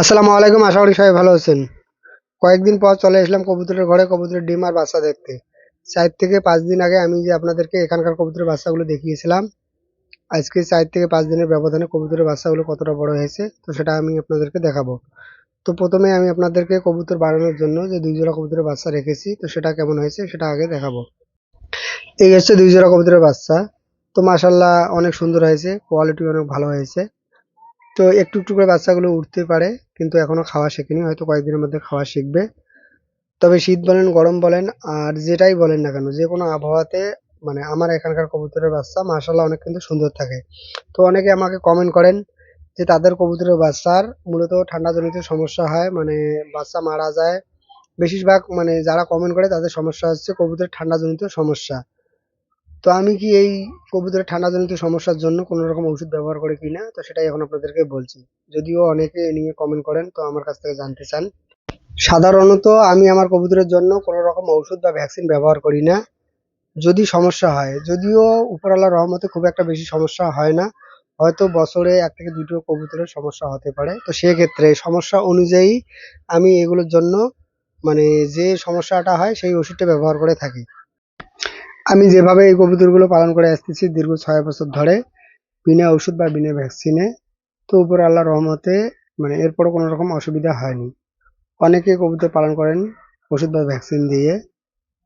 আসসালামু আলাইকুম, আশা করি সবাই ভালো আছেন। কয়েকদিন পর চলে আসলাম কবুতরের ঘরে, কবুতরের ডিম আর বাচ্চা দেখতে। চার থেকে পাঁচ দিন আগে আমি যে আপনাদেরকে এখানকার কবুতরের বাচ্চাগুলো দেখিয়েছিলাম, আজকে চার থেকে পাঁচ দিনের ব্যবধানে কবুতরের বাচ্চাগুলো কতটা বড় হয়েছে, তো সেটা আমি আপনাদেরকে দেখাবো। তো প্রথমে আমি আপনাদেরকে কবুতর বাড়ানোর জন্য যে দুই জোড়া কবুতরের বাচ্চা রেখেছি, তো সেটা কেমন হয়েছে সেটা আগে দেখাবো। এই হচ্ছে দুই জোড়া কবুতরের বাচ্চা। তো মাসাল্লাহ অনেক সুন্দর হয়েছে কোয়ালিটি অনেক ভালো হয়েছে। তো একটু একটু করে বাচ্চাগুলো উঠতে পারে, কিন্তু এখনও খাওয়া শেখেনি, হয়তো কয়েকদিনের মধ্যে খাওয়া শিখবে। তবে শীত বলেন, গরম বলেন, আর যেটাই বলেন না কেন, যে কোনো আবহাওয়াতে মানে আমার এখানকার কবুতরের বাচ্চা মাশাল্লাহ অনেক কিন্তু সুন্দর থাকে। তো অনেকে আমাকে কমেন্ট করেন যে তাদের কবুতরের বাচ্চার মূলত ঠান্ডাজনিত সমস্যা হয় মানে বাচ্চা মারা যায়। বেশিরভাগ মানে যারা কমেন্ট করে তাদের সমস্যা হচ্ছে কবুতরের ঠান্ডাজনিত সমস্যা। তো আমি কি এই কবুতরের ঠান্ডাজনিত সমস্যার জন্য কোনো রকম ওষুধ ব্যবহার করি কিনা? তো সেটাই এখন আপনাদেরকে বলছি। যদিও অনেকে নিয়ে কমেন্ট করেন, তো আমার কাছ থেকে জানতে চান। সাধারণত আমি আমার কবুতরের জন্য কোনো রকম ওষুধ বা ভ্যাকসিন ব্যবহার করি না। যদি সমস্যা হয়, যদিও উপরওয়ালার রহমতে খুব একটা বেশি সমস্যা হয় না। হয়তো বছরে এক থেকে দুটো কবুতরের সমস্যা হতে পারে। তো সেক্ষেত্রে সমস্যা অনুযায়ী আমি এগুলোর জন্য মানে যে সমস্যাটা হয়, সেই ওষুধটা ব্যবহার করে থাকি। আমি যেভাবে এই কবুতরগুলো পালন করে আসতেছি দীর্ঘ ছয় বছর ধরে, বিনা ওষুধ বা বিনা ভ্যাকসিনে তো উপর আল্লাহর রহমতে মানে এরপরও কোনো রকম অসুবিধা হয়নি। অনেকে কবুতর পালন করেন ওষুধ বা ভ্যাকসিন দিয়ে,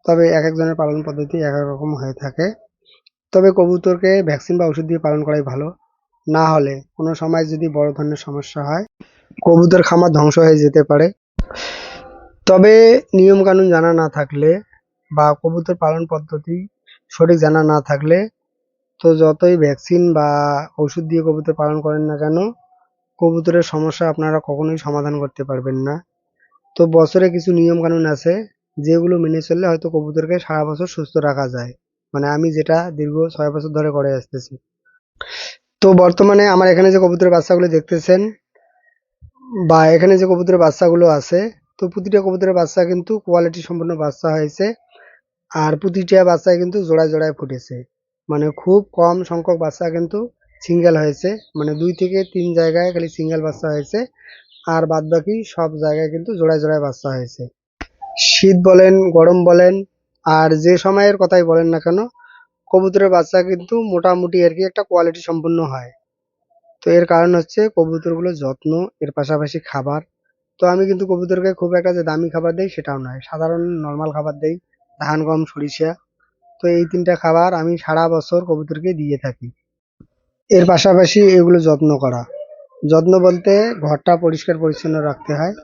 তবে এক একজনের পালন পদ্ধতি এক এক রকম হয়ে থাকে। তবে কবুতরকে ভ্যাকসিন বা ওষুধ দিয়ে পালন করাই ভালো। না হলে কোনো সময় যদি বড় ধরনের সমস্যা হয়, কবুতর খামার ধ্বংস হয়ে যেতে পারে। তবে নিয়ম কানুন জানা না থাকলে বা কবুতর পালন পদ্ধতি সঠিক জানা না থাকলে তো যতই ভ্যাকসিন বা ওষুধ দিয়ে কবুতর পালন করেন না কেন, কবুতরের সমস্যা আপনারা কখনোই সমাধান করতে পারবেন না। তো বছরে কিছু নিয়ম কানুন আছে, যেগুলো মেনে চললে হয়তো কবুতরকে সারা বছর সুস্থ রাখা যায়। মানে আমি যেটা দীর্ঘ ছয় বছর ধরে করে আসতেছি। তো বর্তমানে আমার এখানে যে কবুতরের বাচ্চাগুলো দেখতেছেন, বা এখানে যে কবুতরের বাচ্চাগুলো আছে, তো প্রতিটা কবুতরের বাচ্চা কিন্তু কোয়ালিটি সম্পন্ন বাচ্চা হয়েছে। আর প্রতিটা বাচ্চায় কিন্তু জোড়ায় জোড়ায় ফুটেছে। মানে খুব কম সংখ্যক বাচ্চা কিন্তু সিঙ্গেল হয়েছে। মানে দুই থেকে তিন জায়গায় খালি সিঙ্গেল বাচ্চা হয়েছে। আর বাদ বাকি সব জায়গায় কিন্তু জোড়ায় জোড়ায় বাচ্চা হয়েছে। শীত বলেন, গরম বলেন, আর যে সময়ের কথাই বলেন না কেন, কবুতরের বাচ্চা কিন্তু মোটামুটি আর কি একটা কোয়ালিটি সম্পন্ন হয়। তো এর কারণ হচ্ছে কবুতরগুলোর যত্ন, এর পাশাপাশি খাবার। তো আমি কিন্তু কবুতরকে খুব একটা যে দামি খাবার দেই সেটাও নয়। সাধারণ নর্মাল খাবার দেই। ধান, গম, সরিষা। তো এই তিনটা খাবার আমি সারা বছর কবুতরকে দিয়ে থাকি। এর পাশাপাশি এগুলো যত্ন করা। যত্ন বলতে ঘরটা পরিষ্কার পরিচ্ছন্ন রাখতে হয়।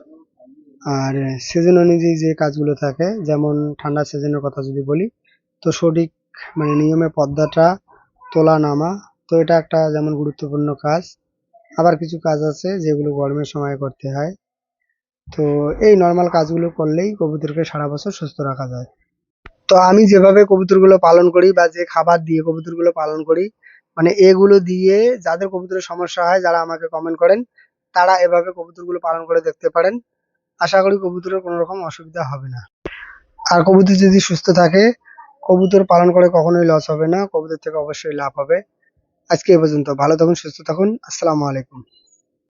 আর সিজন অনুযায়ী যে কাজগুলো থাকে, যেমন ঠান্ডা সিজনের কথা যদি বলি, তো সঠিক মানে নিয়মে পর্দাটা তোলা, নামা, তো এটা একটা যেমন গুরুত্বপূর্ণ কাজ। আবার কিছু কাজ আছে যেগুলো গরমের সময় করতে হয়। তো এই নর্মাল কাজগুলো করলেই কবুতরকে সারা বছর সুস্থ রাখা যায়। তো আমি যেভাবে কবুতরগুলো পালন করি বা যে খাবার দিয়ে কবুতরগুলো পালন করি মানে এগুলো দিয়ে যাদের কবুতরের সমস্যা হয় যারা আমাকে কমেন্ট করেন, তারা এভাবে কবুতরগুলো পালন করে দেখতে পারেন। আশা করি কবুতরের কোনো রকম অসুবিধা হবে না। আর কবুতর যদি সুস্থ থাকে, কবুতর পালন করে কখনোই লস হবে না, কবুতর থেকে অবশ্যই লাভ হবে। আজকে এ পর্যন্ত। ভালো থাকুন, সুস্থ থাকুন। আসসালামু আলাইকুম।